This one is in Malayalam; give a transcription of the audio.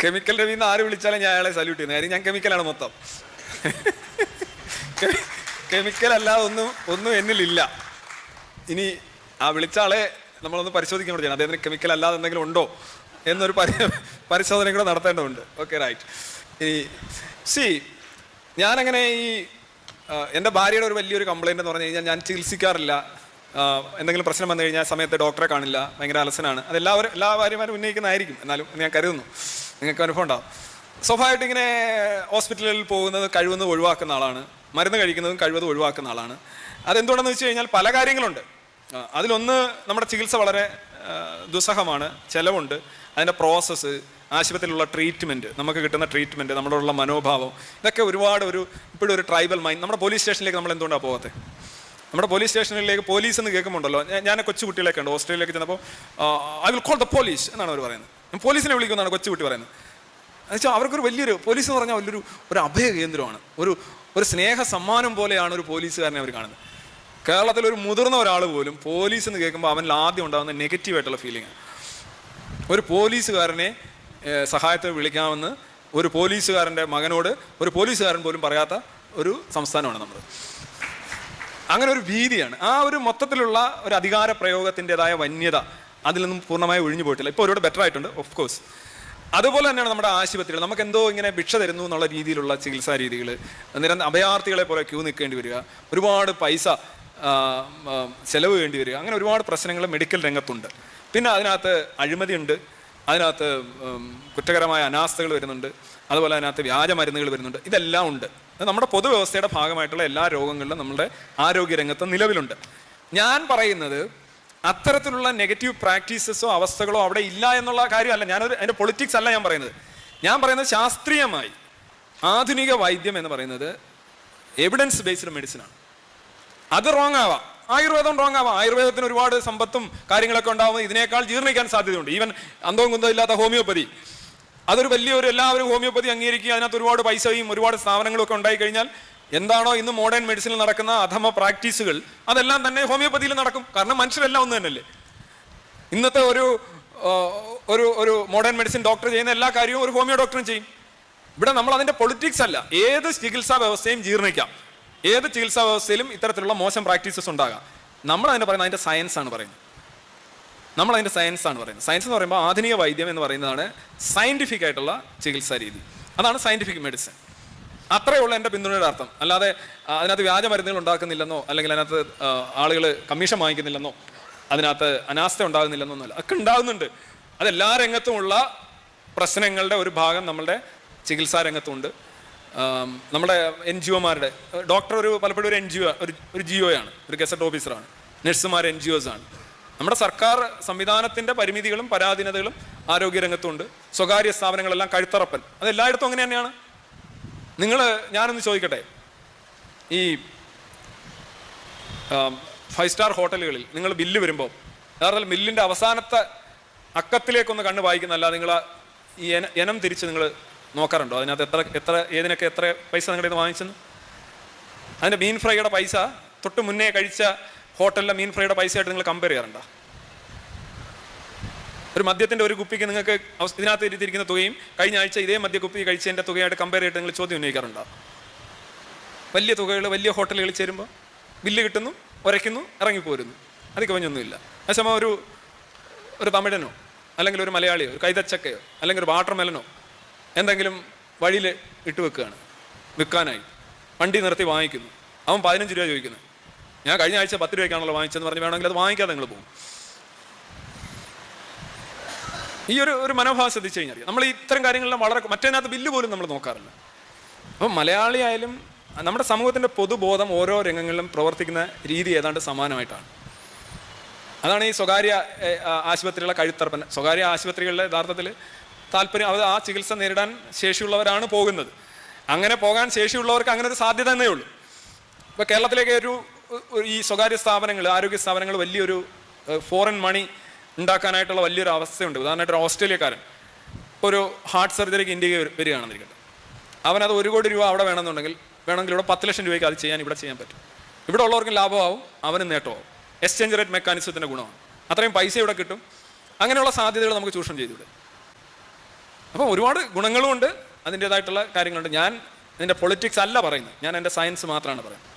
കെമിക്കൽ രവി എന്ന് ആര് വിളിച്ചാലും ഞാൻ അയാളെ സല്യൂട്ട് ചെയ്യുന്നത് കാര്യം ഞാൻ കെമിക്കലാണ് മൊത്തം. കെമിക്കൽ അല്ലാതെ ഒന്നും ഒന്നും എന്നിലില്ല ഇനി ആ വിളിച്ച ആളെ നമ്മളൊന്ന് പരിശോധിക്കാൻ കൂടെ ചെയ്യണം അദ്ദേഹത്തിന് കെമിക്കൽ അല്ലാതെ എന്തെങ്കിലും ഉണ്ടോ എന്നൊരു പരി പരിശോധന കൂടെ നടത്തേണ്ടതുണ്ട്. ഓക്കെ റൈറ്റ് ഇനി സി ഞാനങ്ങനെ ഈ എന്റെ ഭാര്യയുടെ ഒരു വലിയൊരു കംപ്ലയിന്റ് എന്ന് പറഞ്ഞു കഴിഞ്ഞാൽ ഞാൻ ചികിത്സിക്കാറില്ല. എന്തെങ്കിലും പ്രശ്നം വന്നു കഴിഞ്ഞാൽ സമയത്ത് ഡോക്ടറെ കാണില്ല ഭയങ്കര അലസനാണ്. അത് എല്ലാവരും എല്ലാ ഭാര്യമാരും ഉന്നയിക്കുന്നതായിരിക്കും എന്നാലും ഞാൻ കരുതുന്നു. നിങ്ങൾക്ക് അനുഭവം ഉണ്ടാവും. സ്വാഭാവികമായിട്ട് ഇങ്ങനെ ഹോസ്പിറ്റലിൽ പോകുന്നത് കഴിവെന്ന് ഒഴിവാക്കുന്ന ആളാണ്. മരുന്ന് കഴിക്കുന്നതും കഴിവതും ഒഴിവാക്കുന്ന ആളാണ്. അതെന്തുകൊണ്ടെന്ന് വെച്ച് കഴിഞ്ഞാൽ പല കാര്യങ്ങളുണ്ട്. അതിലൊന്ന് നമ്മുടെ ചികിത്സ വളരെ ദുസ്സഹമാണ് ചിലവുണ്ട്. അതിന്റെ പ്രോസസ്സ് ആശുപത്രിയിലുള്ള ട്രീറ്റ്മെന്റ് നമുക്ക് കിട്ടുന്ന ട്രീറ്റ്മെന്റ് നമ്മളോടുള്ള മനോഭാവം ഇതൊക്കെ ഒരുപാട് ഒരു ഇപ്പോഴും ഒരു ട്രൈബൽ മൈൻഡ്. നമ്മുടെ പോലീസ് സ്റ്റേഷനിലേക്ക് നമ്മൾ എന്തുകൊണ്ടാണ് പോകാത്തത്? നമ്മുടെ പോലീസ് സ്റ്റേഷനിലേക്ക് പോലീസ് എന്ന് കേൾക്കുമ്പോണ്ടല്ലോ ഞാൻ- കൊച്ചു കുട്ടികളൊക്കെ ഉണ്ട് ഓസ്ട്രേലിയയിലേക്ക് ചെന്നപ്പോൾ I will call the police എന്നാണ് അവർ പറയുന്നത്. പോലീസിനെ വിളിക്കുമെന്നാണ് കൊച്ചു കുട്ടി പറയുന്നത്. എന്നുവെച്ചാൽ അവർക്കൊരു വലിയൊരു പോലീസ് എന്ന് പറഞ്ഞാൽ വലിയൊരു ഒരു അഭയ കേന്ദ്രമാണ് ഒരു ഒരു സ്നേഹ സമ്മാനം പോലെയാണ് ഒരു പോലീസുകാരനെ അവർ കാണുന്നത്. കേരളത്തിൽ ഒരു മുതിർന്ന ഒരാൾ പോലും പോലീസ് എന്ന് കേൾക്കുമ്പോൾ അവനിൽ ആദ്യം ഉണ്ടാകുന്ന നെഗറ്റീവ് ആയിട്ടുള്ള ഫീലിംഗ് ഒരു പോലീസുകാരനെ സഹായത്തെ വിളിക്കാമെന്ന് ഒരു പോലീസുകാരന്റെ മകനോട് ഒരു പോലീസുകാരൻ പോലും പറയാത്ത ഒരു സംസ്ഥാനമാണ് നമ്മൾ അങ്ങനെ ഒരു ഭീതിയാണ്. ആ ഒരു മൊത്തത്തിലുള്ള ഒരു അധികാര പ്രയോഗത്തിന്റെതായ വന്യത അതിൽ നിന്നും പൂർണമായി ഒഴിഞ്ഞു പോയിട്ടില്ല. ഇപ്പോൾ ഒരുപാട് ബെറ്റർ ആയിട്ടുണ്ട് ഓഫ് കോഴ്സ് അതുപോലെ തന്നെയാണ് നമ്മുടെ ആശുപത്രികൾ. നമുക്ക് എന്തോ ഇങ്ങനെ ഭിക്ഷ തരുന്നു എന്നുള്ള രീതിയിലുള്ള ചികിത്സാ രീതികൾ നിരന്തരം അഭയാർത്ഥികളെ പോലെ ക്യൂ നിൽക്കേണ്ടി വരിക ഒരുപാട് പൈസ ചെലവ് വേണ്ടി വരിക അങ്ങനെ ഒരുപാട് പ്രശ്നങ്ങൾ മെഡിക്കൽ രംഗത്തുണ്ട്. പിന്നെ അതിനകത്ത് അഴിമതിയുണ്ട് അതിനകത്ത് കുറ്റകരമായ അനാസ്ഥകൾ വരുന്നുണ്ട് അതുപോലെ അതിനകത്ത് വ്യാജ മരുന്നുകൾ വരുന്നുണ്ട് ഇതെല്ലാം ഉണ്ട്. നമ്മുടെ പൊതുവ്യവസ്ഥയുടെ ഭാഗമായിട്ടുള്ള എല്ലാ രോഗങ്ങളിലും നമ്മുടെ ആരോഗ്യ രംഗത്ത് നിലവിലുണ്ട്. ഞാൻ പറയുന്നത് അത്തരത്തിലുള്ള നെഗറ്റീവ് പ്രാക്ടീസസോ അവസ്ഥകളോ അവിടെ ഇല്ല എന്നുള്ള കാര്യമല്ല. ഞാനൊരു അതിന്റെ പൊളിറ്റിക്സ് അല്ല ഞാൻ പറയുന്നത്. ഞാൻ പറയുന്നത് ശാസ്ത്രീയമായി. ആധുനിക വൈദ്യം എന്ന് പറയുന്നത് എവിഡൻസ് ബേസ്ഡ് മെഡിസിനാണ് അത് റോങ് ആവാം. ആയുർവേദം റോങ് ആവാം. ആയുർവേദത്തിന് ഒരുപാട് സമ്പത്തും കാര്യങ്ങളൊക്കെ ഉണ്ടാവും. ഇതിനേക്കാൾ ജീർണിക്കാൻ സാധ്യതയുണ്ട്. ഈവൻ അന്തവും കുന്തവും ഇല്ലാത്ത ഹോമിയോപ്പതി അതൊരു വലിയൊരു എല്ലാവരും ഹോമിയോപ്പതി അംഗീകരിക്കുക അതിനകത്ത് ഒരുപാട് പൈസയും ഒരുപാട് സ്ഥാപനങ്ങളും ഒക്കെ ഉണ്ടായി കഴിഞ്ഞാൽ എന്താണോ ഇന്ന് മോഡേൺ മെഡിസിനിൽ നടക്കുന്ന അധമ പ്രാക്ടീസുകൾ അതെല്ലാം തന്നെ ഹോമിയോപ്പതിയിൽ നടക്കും. കാരണം മനുഷ്യരെല്ലാം ഒന്ന് തന്നെയല്ലേ? ഇന്നത്തെ ഒരു ഒരു ഒരു മോഡേൺ മെഡിസിൻ ഡോക്ടർ ചെയ്യുന്ന എല്ലാ കാര്യവും ഒരു ഹോമിയോ ഡോക്ടറും ചെയ്യും. ഇവിടെ നമ്മൾ അതിന്റെ പൊളിറ്റിക്സ് അല്ല. ഏത് ചികിത്സാ വ്യവസ്ഥയും ജീർണിക്കാം. ഏത് ചികിത്സാ വ്യവസ്ഥയിലും ഇത്തരത്തിലുള്ള മോശം പ്രാക്ടീസസ് ഉണ്ടാകാം. നമ്മൾ അതിനെ പറയുന്നത് അതിന്റെ സയൻസ് ആണ് പറയുന്നത്. നമ്മൾ അതിന്റെ സയൻസ് ആണ് പറയുന്നത്. സയൻസ് എന്ന് പറയുമ്പോൾ ആധുനിക വൈദ്യം എന്ന് പറയുന്നതാണ് സയന്റിഫിക് ആയിട്ടുള്ള ചികിത്സാ രീതി. അതാണ് സയന്റിഫിക് മെഡിസിൻ അത്രയേ ഉള്ളൂ എന്റെ പിന്തുണയുടെ അർത്ഥം. അല്ലാതെ അതിനകത്ത് വ്യാജ മരുന്നുകൾ ഉണ്ടാക്കുന്നില്ലെന്നോ അല്ലെങ്കിൽ അതിനകത്ത് ആളുകൾ കമ്മീഷൻ വാങ്ങിക്കുന്നില്ലെന്നോ അതിനകത്ത് അനാസ്ഥ ഉണ്ടാകുന്നില്ലെന്നോ ഒന്നുമല്ല. ഒക്കെ ഉണ്ടാകുന്നുണ്ട്. അതെല്ലാ രംഗത്തുമുള്ള പ്രശ്നങ്ങളുടെ ഒരു ഭാഗം നമ്മളുടെ ചികിത്സാ രംഗത്തുണ്ട്. നമ്മുടെ എൻ ജി ഒമാരുടെ ഡോക്ടർ ഒരു പലപ്പോഴും ഒരു എൻ ജി ഒ ഒരു ഒരു ജി ഒയാണ് ഒരു ഗസറ്റ് ഓഫീസറാണ്. നഴ്സുമാർ എൻ ജി ഒസ് ആണ്. നമ്മുടെ സർക്കാർ സംവിധാനത്തിന്റെ പരിമിതികളും പരാധീനതകളും ആരോഗ്യരംഗത്തുണ്ട്. സ്വകാര്യ സ്ഥാപനങ്ങളെല്ലാം കഴുത്തറപ്പൻ. അത് എല്ലായിടത്തും അങ്ങനെ തന്നെയാണ്. നിങ്ങൾ ഞാനൊന്ന് ചോദിക്കട്ടെ? ഈ ഫൈവ് സ്റ്റാർ ഹോട്ടലുകളിൽ നിങ്ങൾ ബില്ല് വരുമ്പോൾ യഥാർത്ഥത്തിൽ ബില്ലിന്റെ അവസാനത്തെ അക്കത്തിലേക്കൊന്ന് കണ്ണ് വായിക്കുന്നല്ല നിങ്ങൾ ഈ എന തിരിച്ച് നിങ്ങൾ നോക്കാറുണ്ടോ? അതിനകത്ത് എത്ര എത്ര ഏതിനൊക്കെ എത്ര പൈസ നിങ്ങളുടെ ഇത് വാങ്ങിച്ചെന്ന്? അതിന്റെ മീൻ ഫ്രൈയുടെ പൈസ തൊട്ട് മുന്നേ കഴിച്ച ഹോട്ടലിലെ മീൻ ഫ്രൈയുടെ പൈസയായിട്ട് നിങ്ങൾ കമ്പയർ ചെയ്യാറുണ്ടോ? ഒരു മദ്യത്തിന്റെ ഒരു കുപ്പിക്ക് നിങ്ങൾക്ക് ഇതിനകത്ത് ഇരുത്തിയിരിക്കുന്ന തുകയും കഴിഞ്ഞ ആഴ്ച ഇതേ മദ്യക്കുപ്പി കഴിച്ചതിന്റെ തുകയായിട്ട് കമ്പയർ ചെയ്തിട്ട് നിങ്ങൾ ചോദ്യം ഉന്നയിക്കാറുണ്ടോ? വലിയ തുകകൾ വലിയ ഹോട്ടലുകളിൽ ചേരുമ്പോൾ ബില്ല് കിട്ടുന്നു ഉരയ്ക്കുന്നു ഇറങ്ങിപ്പോരുന്നു. അത് കവിഞ്ഞൊന്നുമില്ല അതേസമയം ഒരു ഒരു തമിഴനോ അല്ലെങ്കിൽ ഒരു മലയാളിയോ ഒരു കൈതച്ചക്കയോ അല്ലെങ്കിൽ ഒരു വാട്ടർ മെലനോ എന്തെങ്കിലും വഴിയിൽ ഇട്ട് വെക്കുകയാണ്. വിൽക്കാനായി. വണ്ടി നിർത്തി വാങ്ങിക്കുന്നു. അവൻ പതിനഞ്ച് രൂപ ചോദിക്കുന്നു. ഞാൻ കഴിഞ്ഞ ആഴ്ച പത്ത് രൂപയ്ക്കാണല്ലോ വാങ്ങിച്ചെന്ന് പറഞ്ഞ് വേണമെങ്കിൽ അത് വാങ്ങിക്കാതെ നിങ്ങൾ പോകും. ഈ ഒരു ഒരു മനോഭാവം ശ്രദ്ധിച്ചു കഴിഞ്ഞാൽ. നമ്മൾ ഇത്തരം കാര്യങ്ങളെല്ലാം വളരെ മറ്റേതിനകത്ത് ബില്ല് പോലും നമ്മൾ നോക്കാറില്ല. അപ്പം മലയാളി ആയാലും നമ്മുടെ സമൂഹത്തിന്റെ പൊതുബോധം ഓരോ രംഗങ്ങളിലും പ്രവർത്തിക്കുന്ന രീതി ഏതാണ്ട് സമാനമായിട്ടാണ്. അതാണ് ഈ സ്വകാര്യ ആശുപത്രികളെ കഴുത്തറപ്പൻ. സ്വകാര്യ ആശുപത്രികളിലെ യഥാർത്ഥത്തിൽ താല്പര്യം അവർ ആ ചികിത്സ നേരിടാൻ ശേഷിയുള്ളവരാണ് പോകുന്നത്. അങ്ങനെ പോകാൻ ശേഷിയുള്ളവർക്ക് അങ്ങനെ ഒരു സാധ്യത തന്നെയുള്ളൂ ഉള്ളൂ. ഇപ്പോൾ കേരളത്തിലേക്ക് ഒരു ഈ സ്വകാര്യ സ്ഥാപനങ്ങൾ ആരോഗ്യ സ്ഥാപനങ്ങൾ വലിയൊരു ഫോറിൻ മണി ഉണ്ടാക്കാനായിട്ടുള്ള വലിയൊരു അവസ്ഥയുണ്ട്. ഉദാഹരണമായിട്ട് ഒരു ഓസ്ട്രേലിയക്കാരൻ ഒരു ഹാർട്ട് സർജറിക്ക് ഇന്ത്യയ്ക്ക് വരു- വരികയാണെന്നിരിക്കട്ടെ. അവനത് ഒരു കോടി രൂപ അവിടെ വേണമെന്നുണ്ടെങ്കിൽ വേണമെങ്കിൽ ഇവിടെ പത്ത് ലക്ഷം രൂപയ്ക്ക് അത് ചെയ്യാൻ ഇവിടെ ചെയ്യാൻ പറ്റും. ഇവിടെ ഉള്ളവർക്കും ലാഭമാവും അവനും നേട്ടമാവും. എക്സ്ചേഞ്ച് റേറ്റ് മെക്കാനിസത്തിന്റെ ഗുണമാണ്. അത്രയും പൈസ ഇവിടെ കിട്ടും. അങ്ങനെയുള്ള സാധ്യതകൾ നമുക്ക് ചൂഷണം ചെയ്തിവിടെ അപ്പം ഒരുപാട് ഗുണങ്ങളുമുണ്ട് അതിന്റെതായിട്ടുള്ള കാര്യങ്ങളുണ്ട്. ഞാൻ ഇതിന്റെ പൊളിറ്റിക്സ് അല്ല പറയുന്നത്. ഞാൻ എന്റെ സയൻസ് മാത്രമാണ് പറയുന്നത്.